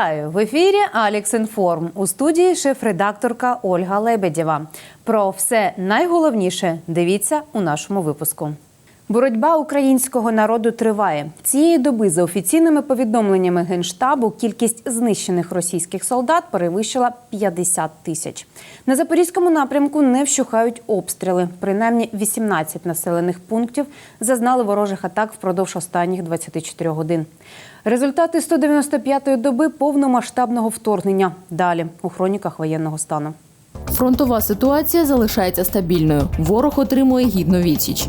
Вітаю в ефірі Алекс Інформ у студії шеф-редакторка Ольга Лебедєва. Про все найголовніше дивіться у нашому випуску. Боротьба українського народу триває цієї доби. За офіційними повідомленнями генштабу, кількість знищених російських солдат перевищила 50 тисяч. На запорізькому напрямку не вщухають обстріли. Принаймні 18 населених пунктів зазнали ворожих атак впродовж останніх 24 годин. Результати 195-ї доби повномасштабного вторгнення. Далі у хроніках воєнного стану. Фронтова ситуація залишається стабільною. Ворог отримує гідну відсіч.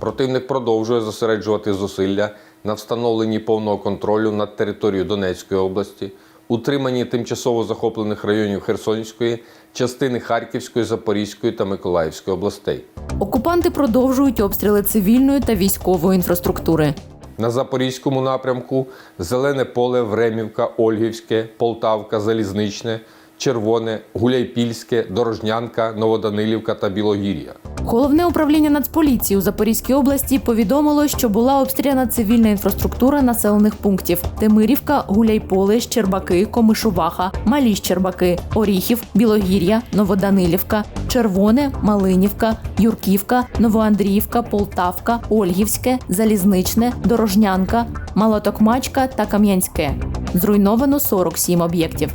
Противник продовжує зосереджувати зусилля на встановленні повного контролю над територією Донецької області, утриманні тимчасово захоплених районів Херсонської, частини Харківської, Запорізької та Миколаївської областей. Окупанти продовжують обстріли цивільної та військової інфраструктури. На Запорізькому напрямку Зелене поле, Времівка, Ольгівське, Полтавка, Залізничне, Червоне, Гуляйпільське, Дорожнянка, Новоданилівка та Білогір'я. Головне управління Нацполіції у Запорізькій області повідомило, що була обстріляна цивільна інфраструктура населених пунктів: Темирівка, Гуляйполе, Щербаки, Комишуваха, Малі Щербаки, Оріхів, Білогір'я, Новоданилівка, Червоне, Малинівка, Юрківка, Новоандріївка, Полтавка, Ольгівське, Залізничне, Дорожнянка, Малотокмачка та Кам'янське. Зруйновано 47 об'єктів.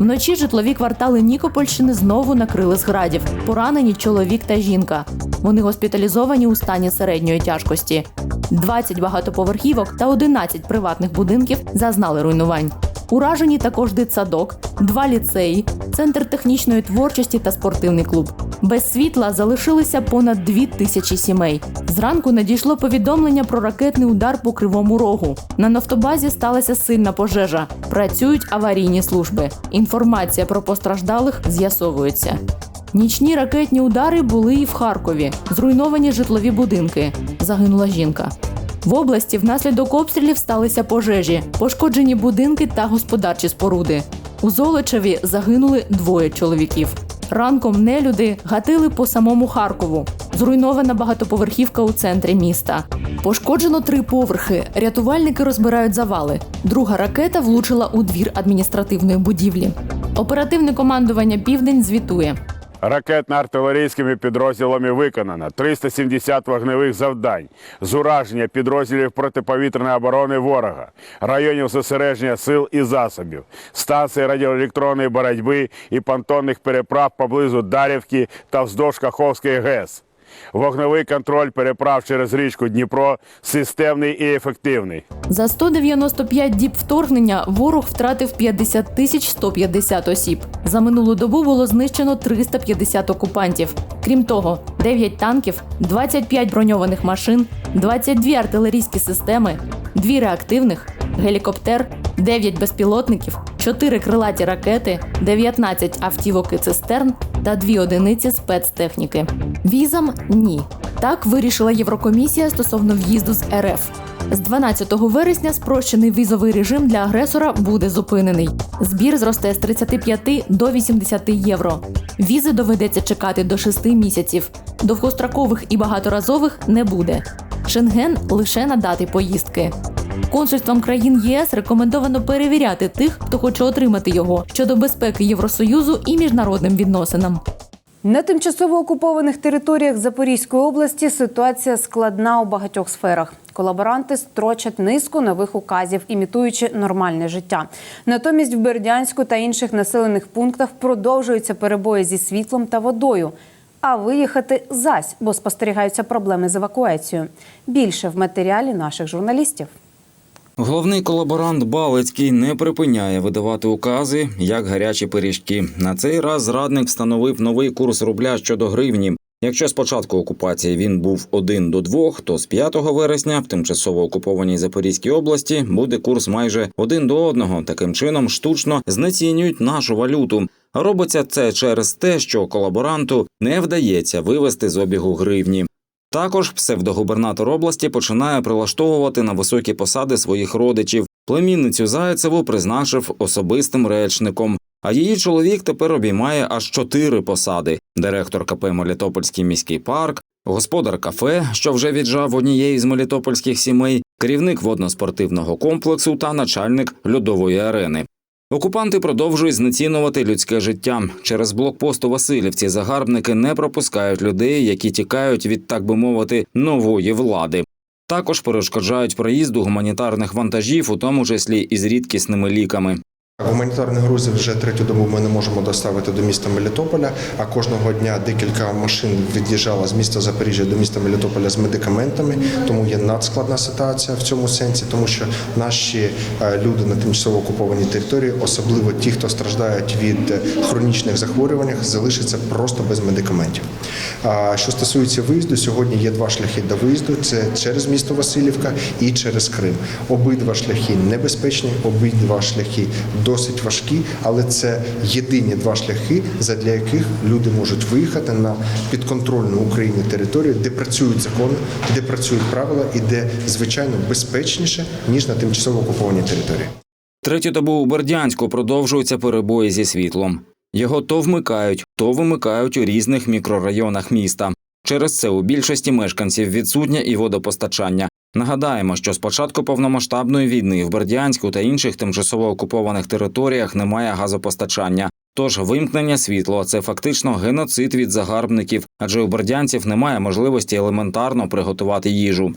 Вночі житлові квартали Нікопольщини знову накрили з градів. Поранені чоловік та жінка. Вони госпіталізовані у стані середньої тяжкості. 20 багатоповерхівок та 11 приватних будинків зазнали руйнувань. Уражені також дитсадок, два ліцеї, центр технічної творчості та спортивний клуб. Без світла залишилися понад дві тисячі сімей. Зранку надійшло повідомлення про ракетний удар по кривому рогу. На нафтобазі сталася сильна пожежа. Працюють аварійні служби. Інформація про постраждалих з'ясовується. Нічні ракетні удари були і в Харкові. Зруйновані житлові будинки. Загинула жінка. В області внаслідок обстрілів сталися пожежі, пошкоджені будинки та господарчі споруди. У Золочеві загинули двоє чоловіків. Ранком нелюди гатили по самому Харкову. Зруйнована багатоповерхівка у центрі міста. Пошкоджено три поверхи. Рятувальники розбирають завали. Друга ракета влучила у двір адміністративної будівлі. Оперативне командування Південь звітує. Ракетно-артилерійськими підрозділами виконано 370 вогневих завдань з ураження підрозділів протиповітряної оборони ворога, районів зосередження сил і засобів, станції радіоелектронної боротьби і понтонних переправ поблизу Дарівки та вздовж Каховської ГЕС. Вогневий контроль переправ через річку Дніпро системний і ефективний. За 195 діб вторгнення ворог втратив 50 тисяч 150 осіб. За минулу добу було знищено 350 окупантів. Крім того, 9 танків, 25 броньованих машин, 22 артилерійські системи, 2 реактивних, гелікоптер, 9 безпілотників, 4 крилаті ракети, 19 автівок і цистерн та 2 одиниці спецтехніки. Візам ні. Так вирішила Єврокомісія стосовно в'їзду з РФ. З 12 вересня спрощений візовий режим для агресора буде зупинений. Збір зросте з 35 до 80 євро. Візи доведеться чекати до 6 місяців. Довгострокових і багаторазових не буде. Шенген лише на дати поїздки. Консульствам країн ЄС рекомендовано перевіряти тих, хто хоче отримати його щодо безпеки Євросоюзу і міжнародним відносинам. На тимчасово окупованих територіях Запорізької області ситуація складна у багатьох сферах. Колаборанти строчать низку нових указів, імітуючи нормальне життя. Натомість в Бердянську та інших населених пунктах продовжуються перебої зі світлом та водою. А виїхати зась, бо спостерігаються проблеми з евакуацією. Більше в матеріалі наших журналістів. Головний колаборант Балицький не припиняє видавати укази як гарячі пиріжки. На цей раз зрадник встановив новий курс рубля щодо гривні. Якщо з початку окупації він був 1 до 2, то з 5 вересня в тимчасово окупованій Запорізькій області буде курс майже 1 до 1. Таким чином штучно знецінюють нашу валюту. Робиться це через те, що колаборанту не вдається вивести з обігу гривні. Також псевдогубернатор області починає прилаштовувати на високі посади своїх родичів. Племінницю Зайцеву призначив особистим речником. А її чоловік тепер обіймає аж чотири посади: директор КП Мелітопольський міський парк, господар кафе, що вже віджав однієї з мелітопольських сімей, керівник водноспортивного комплексу та начальник льодової арени. Окупанти продовжують знецінувати людське життя. Через блокпост у Васильівці загарбники не пропускають людей, які тікають від, так би мовити, нової влади. Також перешкоджають проїзду гуманітарних вантажів, у тому числі із рідкісними ліками. Гуманітарних грузів вже третю добу ми не можемо доставити до міста Мелітополя, а кожного дня декілька машин від'їжджало з міста Запоріжжя до міста Мелітополя з медикаментами. Тому є надскладна ситуація в цьому сенсі, тому що наші е, люди на тимчасово окупованій території, особливо ті, хто страждають від е, хронічних захворювань, залишаться просто без медикаментів. А що стосується виїзду, сьогодні є два шляхи до виїзду: це через місто Васильівка і через Крим. Обидва шляхи небезпечні, обидва шляхи досить важкі, але це єдині два шляхи, задля яких люди можуть виїхати на підконтрольну Україні територію, де працюють закони, де працюють правила і де звичайно безпечніше ніж на тимчасово окупованій території. Третю добу у Бердянську продовжуються перебої зі світлом. Його то вмикають, то вимикають у різних мікрорайонах міста. Через це у більшості мешканців відсутнє і водопостачання. Нагадаємо, що з початку повномасштабної війни в Бердянську та інших тимчасово окупованих територіях немає газопостачання. Тож вимкнення світла це фактично геноцид від загарбників, адже у бердянців немає можливості елементарно приготувати їжу.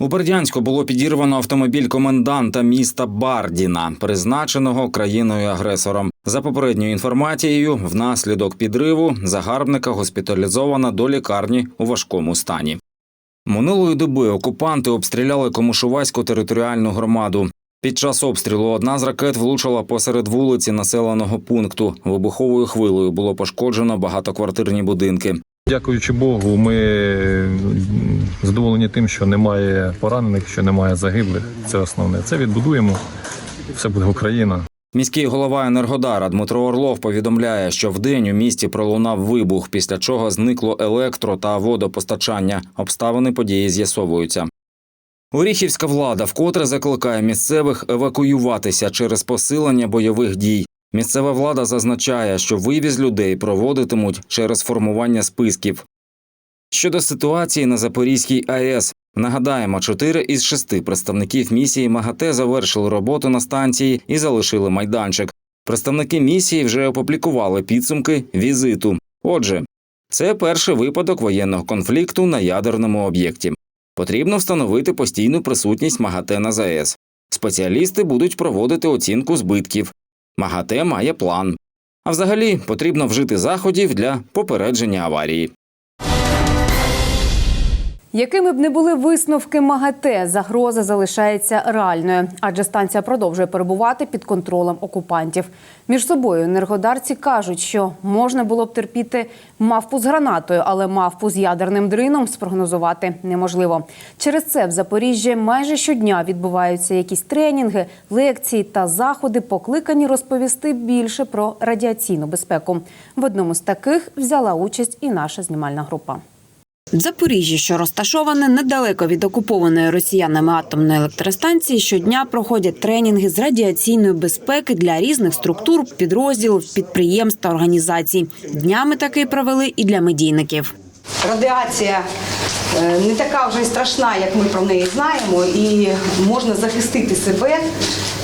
У Бердянську було підірвано автомобіль коменданта міста Бардіна, призначеного країною-агресором. За попередньою інформацією, внаслідок підриву загарбника госпіталізовано до лікарні у важкому стані. Минулої доби окупанти обстріляли Комушуваську територіальну громаду. Під час обстрілу одна з ракет влучила посеред вулиці населеного пункту. Вибуховою хвилею було пошкоджено багатоквартирні будинки. Дякуючи Богу, ми задоволені тим, що немає поранених, що немає загиблих. Це основне. Це відбудуємо. Все буде Україна. Міський голова Енергодара Дмитро Орлов повідомляє, що вдень у місті пролунав вибух, після чого зникло електро та водопостачання. Обставини події з'ясовуються. Оріхівська влада вкотре закликає місцевих евакуюватися через посилення бойових дій. Місцева влада зазначає, що вивіз людей проводитимуть через формування списків. Щодо ситуації на Запорізькій АЕС, нагадаємо, чотири із шести представників місії МАГАТЕ завершили роботу на станції і залишили майданчик. Представники місії вже опублікували підсумки візиту. Отже, це перший випадок воєнного конфлікту на ядерному об'єкті. Потрібно встановити постійну присутність МАГАТЕ на ЗАЕС. Спеціалісти будуть проводити оцінку збитків. МАГАТЕ має план. А взагалі потрібно вжити заходів для попередження аварії. Якими б не були висновки МАГАТЕ, загроза залишається реальною, адже станція продовжує перебувати під контролем окупантів. Між собою енергодарці кажуть, що можна було б терпіти мавпу з гранатою, але мавпу з ядерним дрином спрогнозувати неможливо. Через це в Запоріжжі майже щодня відбуваються якісь тренінги, лекції та заходи, покликані розповісти більше про радіаційну безпеку. В одному з таких взяла участь і наша знімальна група. Запоріжжі, що розташоване недалеко від окупованої росіянами атомної електростанції, щодня проходять тренінги з радіаційної безпеки для різних структур, підрозділів, підприємств та організацій. Днями такий провели і для медійників. радіація е, не така вже й страшна, як ми про неї знаємо, і можна захистити себе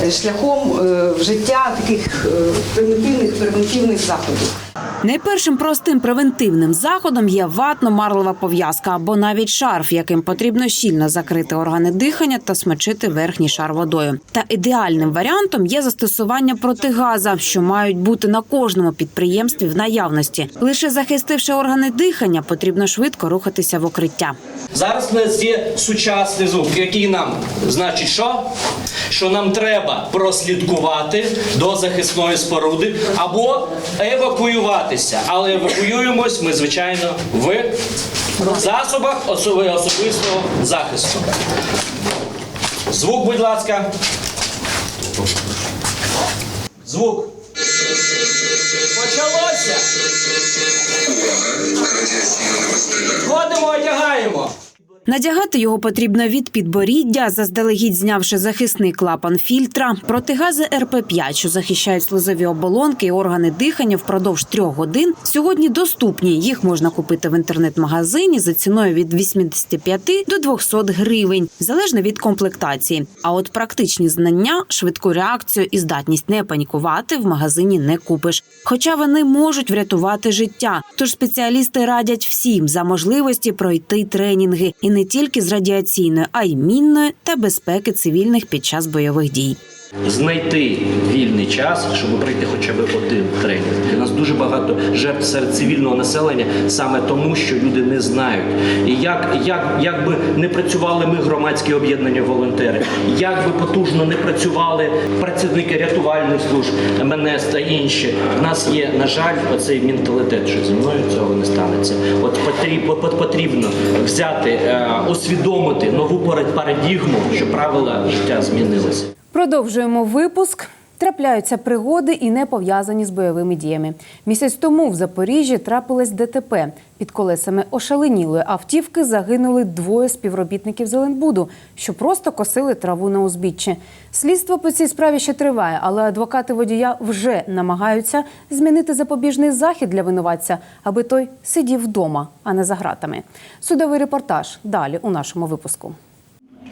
е, шляхом е, вжиття таких примітивних превентивних заходів. Найпершим простим превентивним заходом є ватно-марлева пов'язка або навіть шарф, яким потрібно щільно закрити органи дихання та смочити верхній шар водою. Та ідеальним варіантом є застосування протигаза, що мають бути на кожному підприємстві в наявності. Лише захистивши органи дихання, потрібно швидко рухатися в укриття. Зараз у нас є сучасний звук, який нам значить, що? Що нам треба прослідкувати до захисної споруди або евакуюватися. Але евакуюємось ми, звичайно, в засобах особистого захисту. Звук, будь ласка. Звук. Почалося. Ходимо, одягаємо. Надягати його потрібно від підборіддя, заздалегідь знявши захисний клапан фільтра, протигази РП-5, що захищають слизові оболонки і органи дихання впродовж трьох годин, сьогодні доступні. Їх можна купити в інтернет-магазині за ціною від 85 до 200 гривень, залежно від комплектації. А от практичні знання, швидку реакцію і здатність не панікувати в магазині не купиш. Хоча вони можуть врятувати життя. Тож спеціалісти радять всім за можливості пройти тренінги і не тільки з радіаційної, а й мінної та безпеки цивільних під час бойових дій. Знайти вільний час, щоб пройти хоча б один тренінг. У нас дуже багато жертв серед цивільного населення саме тому, що люди не знають. І як, як, як би не працювали ми, громадські об'єднання волонтери, як би потужно не працювали працівники рятувальних служб, МНС та інші, в нас є, на жаль, оцей менталітет, що зі мною цього не станеться. От потрібно взяти, е, усвідомити нову парадігму, що правила життя змінилися. Продовжуємо випуск. Трапляються пригоди і не пов'язані з бойовими діями. Місяць тому в Запоріжжі трапилось ДТП. Під колесами ошаленілої автівки загинули двоє співробітників Зеленбуду, що просто косили траву на узбіччі. Слідство по цій справі ще триває, але адвокати водія вже намагаються змінити запобіжний захід для винуватця, аби той сидів вдома, а не за гратами. Судовий репортаж далі у нашому випуску.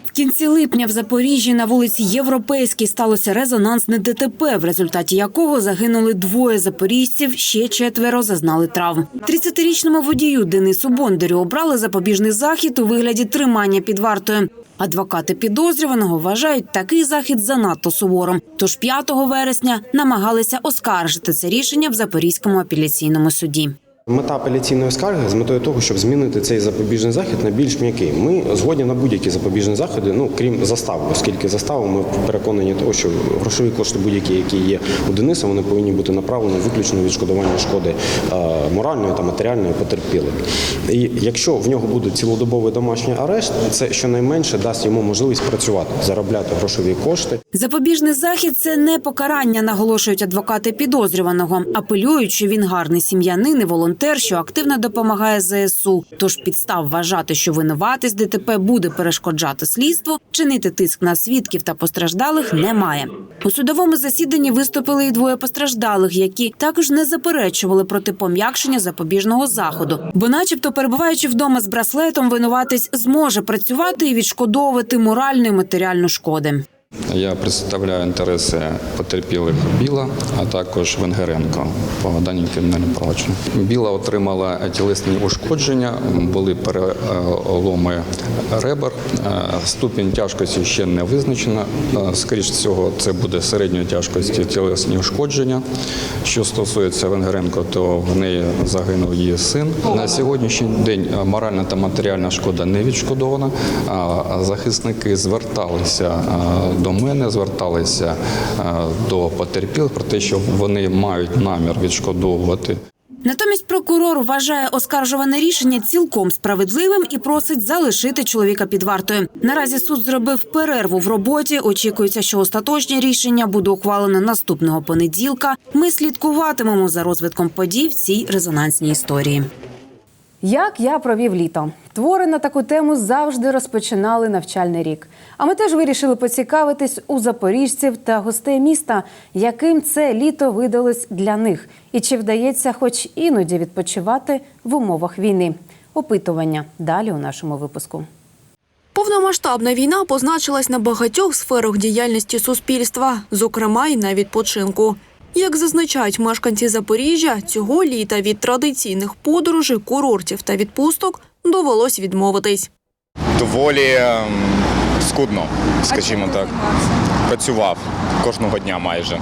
В кінці липня в Запоріжжі на вулиці Європейській сталося резонансне ДТП, в результаті якого загинули двоє запоріжців, ще четверо зазнали травм. 30-річному водію Денису Бондарю обрали запобіжний захід у вигляді тримання під вартою. Адвокати підозрюваного вважають такий захід занадто суворим. Тож 5 вересня намагалися оскаржити це рішення в Запорізькому апеляційному суді. Мета апеляційної скарги з метою того, щоб змінити цей запобіжний захід на більш м'який. Ми згодні на будь-які запобіжні заходи, ну крім застави, оскільки заставу ми переконані того, що грошові кошти будь-які, які є у Дениса, вони повинні бути направлені виключно відшкодування шкоди е, моральної та матеріальної потерпілим. І якщо в нього буде цілодобовий домашній арешт, це щонайменше дасть йому можливість працювати, заробляти грошові кошти. Запобіжний захід це не покарання, наголошують адвокати підозрюваного. Апелюють, що він гарний сім'янин і волонтер, що активно допомагає ЗСУ. Тож підстав вважати, що винуватись ДТП буде перешкоджати слідству, чинити тиск на свідків та постраждалих немає. У судовому засіданні виступили і двоє постраждалих, які також не заперечували проти пом'якшення запобіжного заходу. Бо, начебто, перебуваючи вдома з браслетом, винуватись зможе працювати і відшкодовувати моральну і матеріальну шкоди. Я представляю інтереси потерпілих Біла, а також Венгеренко по даній кримінальному провадженню. Біла отримала тілесні ушкодження, були переломи ребер. Е, Ступінь тяжкості ще не визначена. Е, Скоріше всього, це буде середньої тяжкості тілесні ушкодження. Що стосується Венгеренко, то в неї загинув її син. На сьогоднішній день е, моральна та матеріальна шкода не відшкодована. Захисники зверталися до мене, зверталися е, до потерпілих про те, що вони мають намір відшкодовувати Натомість прокурор вважає оскаржуване рішення цілком справедливим і просить залишити чоловіка під вартою. Наразі суд зробив перерву в роботі. Очікується, що остаточне рішення буде ухвалено наступного понеділка. Ми слідкуватимемо за розвитком подій в цій резонансній історії. Як я провів літо? Твори на таку тему завжди розпочинали навчальний рік. А ми теж вирішили поцікавитись у запоріжців та гостей міста, яким це літо видалось для них, і чи вдається, хоч іноді відпочивати в умовах війни. Опитування далі у нашому випуску. Повномасштабна війна позначилась на багатьох сферах діяльності суспільства, зокрема й на відпочинку. Як зазначають мешканці Запоріжжя, цього літа від традиційних подорожей, курортів та відпусток довелось відмовитись. доволі ем, скудно, скажімо так. Працював кожного дня майже.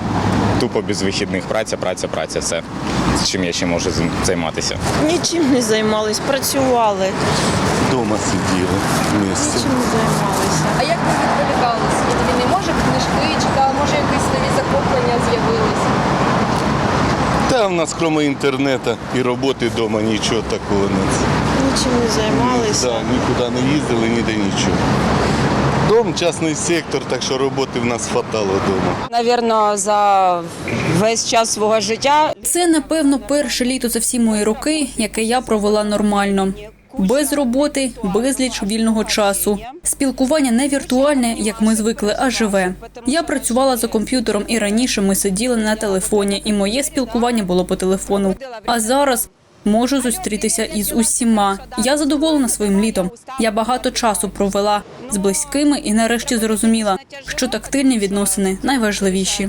Тупо без вихідних. Праця, праця, праця. Все. Чим я ще можу займатися? Нічим не займались, працювали. Дома сиділи в місті. Нічим не займалися. А як ви відволікалися від війни? Може книжки читали, може якісь нові захоплення з'явились? Та в нас крім інтернету і роботи вдома нічого такого не. Нічим не займалися. Да, нікуди не їздили, ніде нічого. Дом, частний сектор, так що роботи в нас хватало вдома. Навірно, за весь час свого життя Це, напевно, перше літо за всі мої роки, яке я провела нормально. Без роботи, безліч вільного часу. Спілкування не віртуальне, як ми звикли, а живе. Я працювала за комп'ютером, і раніше ми сиділи на телефоні, і моє спілкування було по телефону. А зараз можу зустрітися із усіма. Я задоволена своїм літом. Я багато часу провела з близькими і нарешті зрозуміла, що тактильні відносини найважливіші.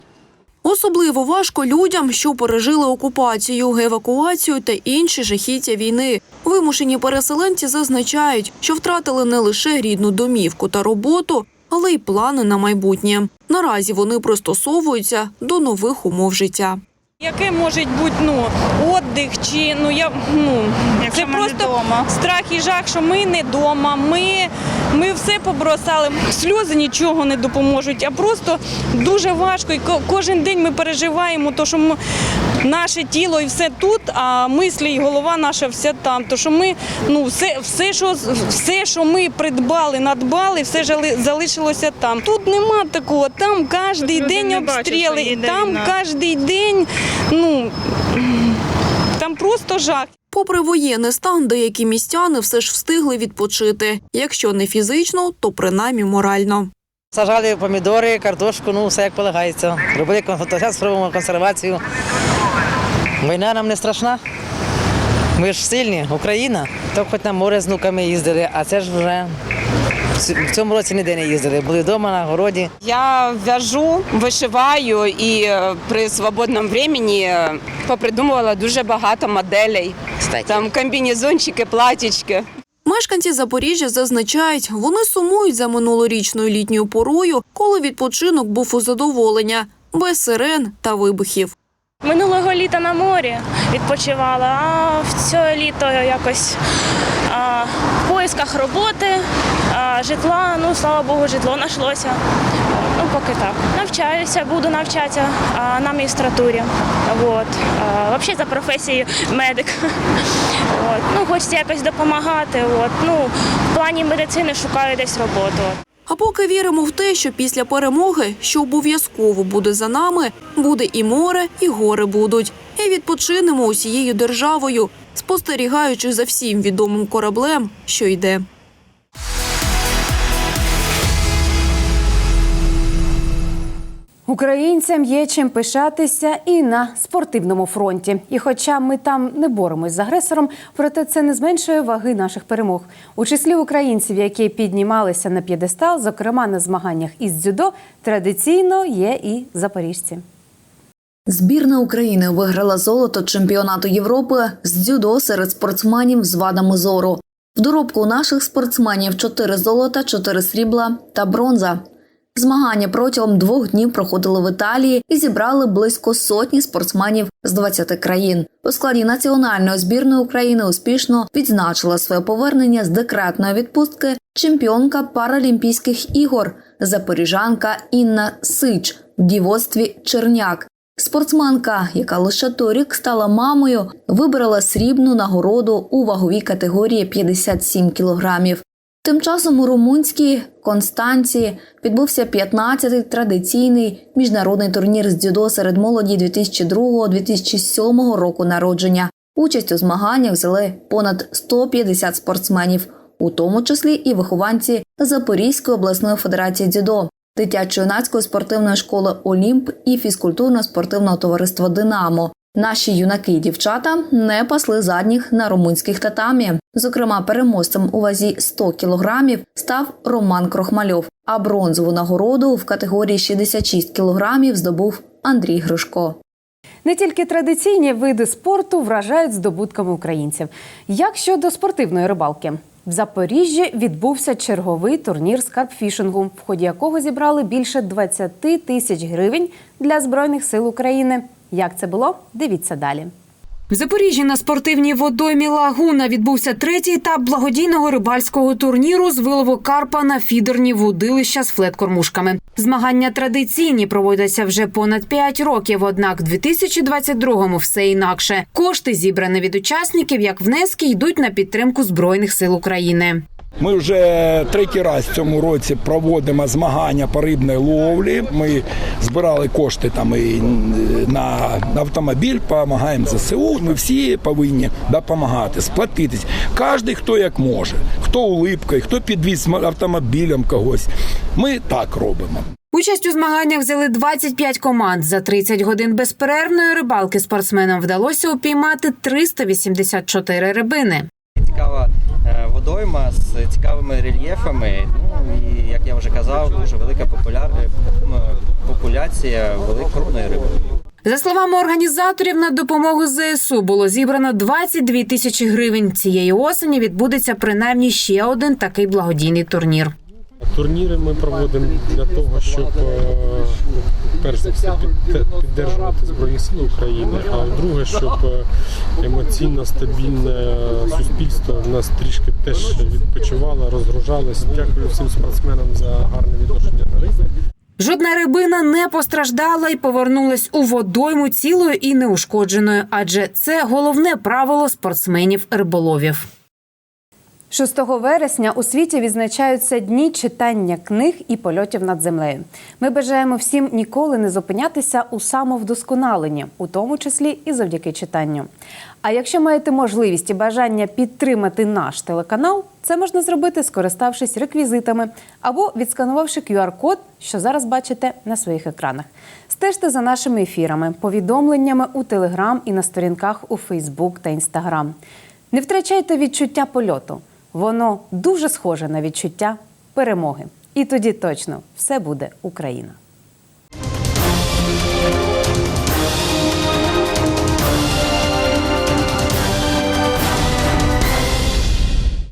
Особливо важко людям, що пережили окупацію, евакуацію та інші жахіття війни. Вимушені переселенці зазначають, що втратили не лише рідну домівку та роботу, але й плани на майбутнє. Наразі вони пристосовуються до нових умов життя. Яке може бути ну, віддих чи ну я ну це просто страх і жах, що ми не вдома. Ми, ми все побросали. Сльози нічого не допоможуть, а просто дуже важко. І кожен день ми переживаємо, то що ми, наше тіло і все тут, а мислі і голова наша все там. То що ми ну все, все, що все, що ми придбали, надбали, все залишилося там. Тут нема такого. Там кожен день обстріли, там кожен день. Ну просто жах. Попри воєнний стан, деякі містяни все ж встигли відпочити. Якщо не фізично, то принаймні морально. Сажали помідори, картошку, ну все як полагається. Робили спробуємо консервацію. Війна нам не страшна. Ми ж сильні, Україна. То хоч на море з внуками їздили, а це ж вже в цьому році ніде не їздили. Були вдома на городі. Я в'яжу, вишиваю і е, при свободному времени е, попридумувала дуже багато моделей. Там комбінезончики, платічки. Мешканці Запоріжжя зазначають, вони сумують за минулорічною літньою порою, коли відпочинок був у задоволення, без сирен та вибухів. Минулого літа на морі відпочивала, а в це літо якось а, в поисках роботи, а, житла, ну слава Богу, житло знайшлося. Ну, поки так. Навчаюся, буду навчатися а, на магістратурі. Вот. А, взагалі за професією медик. От. Ну, хочеться якось допомагати. От. Ну, в плані медицини шукаю десь роботу. А поки віримо в те, що після перемоги, що обов'язково буде за нами, буде і море, і гори будуть. І відпочинемо усією державою, спостерігаючи за всім відомим кораблем, що йде. Українцям є чим пишатися і на спортивному фронті. І хоча ми там не боремось з агресором, проте це не зменшує ваги наших перемог. У числі українців, які піднімалися на п'єдестал, зокрема на змаганнях із дзюдо, традиційно є і запоріжці. Збірна України виграла золото чемпіонату Європи з дзюдо серед спортсменів з вадами зору. В доробку наших спортсменів 4 золота, 4 срібла та бронза. Змагання протягом двох днів проходили в Італії і зібрали близько сотні спортсменів з 20 країн. У складі національної збірної України успішно відзначила своє повернення з декретної відпустки чемпіонка Паралімпійських ігор запоріжанка Інна Сич в дівоцтві Черняк. Спортсменка, яка лише торік стала мамою, вибрала срібну нагороду у ваговій категорії 57 кілограмів. Тим часом у румунській Констанції відбувся 15-й традиційний міжнародний турнір з дзюдо серед молоді 2002-2007 року народження. Участь у змаганнях взяли понад 150 спортсменів, у тому числі і вихованці Запорізької обласної федерації дзюдо, дитячо-юнацької спортивної школи Олімп і фізкультурно-спортивного товариства Динамо. Наші юнаки і дівчата не пасли задніх на румунських татамі. Зокрема, переможцем у вазі 100 кілограмів став Роман Крохмальов, а бронзову нагороду в категорії 66 кілограмів здобув Андрій Гришко. Не тільки традиційні види спорту вражають здобутками українців. Як щодо спортивної рибалки? В Запоріжжі відбувся черговий турнір з карпфішингу, в ході якого зібрали більше 20 тисяч гривень для збройних сил України. Як це було? Дивіться далі. В Запоріжжі на спортивній водоймі Лагуна відбувся третій етап благодійного рибальського турніру з вилову карпа на фідерні вудилища з флет-кормушками. Змагання традиційні проводяться вже понад 5 років. Однак в 2022-му все інакше. Кошти, зібрані від учасників, як внески, йдуть на підтримку збройних сил України. Ми вже третій раз в цьому році проводимо змагання по рибній ловлі. Ми збирали кошти там і на автомобіль, допомагаємо ЗСУ. Ми всі повинні допомагати, сплатитись. Кожен хто як може, хто улипкою, хто підвіз автомобілем когось. Ми так робимо. Участь у змаганнях взяли 25 команд. За 30 годин безперервної рибалки спортсменам вдалося упіймати 384 рибини. Цікава е, водойма з цікавими рельєфами. Ну і як я вже казав, дуже велика популяр... е, популяція великої риби. За словами організаторів, на допомогу ЗСУ було зібрано 22 тисячі гривень. Цієї осені відбудеться принаймні ще один такий благодійний турнір. Турніри ми проводимо для того, щоб е, перш за все під- підтримувати Збройні Сили України, а друге, щоб е, емоційно стабільне суспільство в нас трішки теж відпочивало, розгружалось. Дякую всім спортсменам за гарне відношення до риби. Жодна рибина не постраждала і повернулась у водойму цілою і неушкодженою, адже це головне правило спортсменів-риболовів. 6 вересня у світі відзначаються дні читання книг і польотів над землею. Ми бажаємо всім ніколи не зупинятися у самовдосконаленні, у тому числі і завдяки читанню. А якщо маєте можливість і бажання підтримати наш телеканал, це можна зробити, скориставшись реквізитами або відсканувавши QR-код, що зараз бачите на своїх екранах. Стежте за нашими ефірами, повідомленнями у Телеграм і на сторінках у Фейсбук та Інстаграм. Не втрачайте відчуття польоту. Воно дуже схоже на відчуття перемоги. І тоді точно все буде Україна.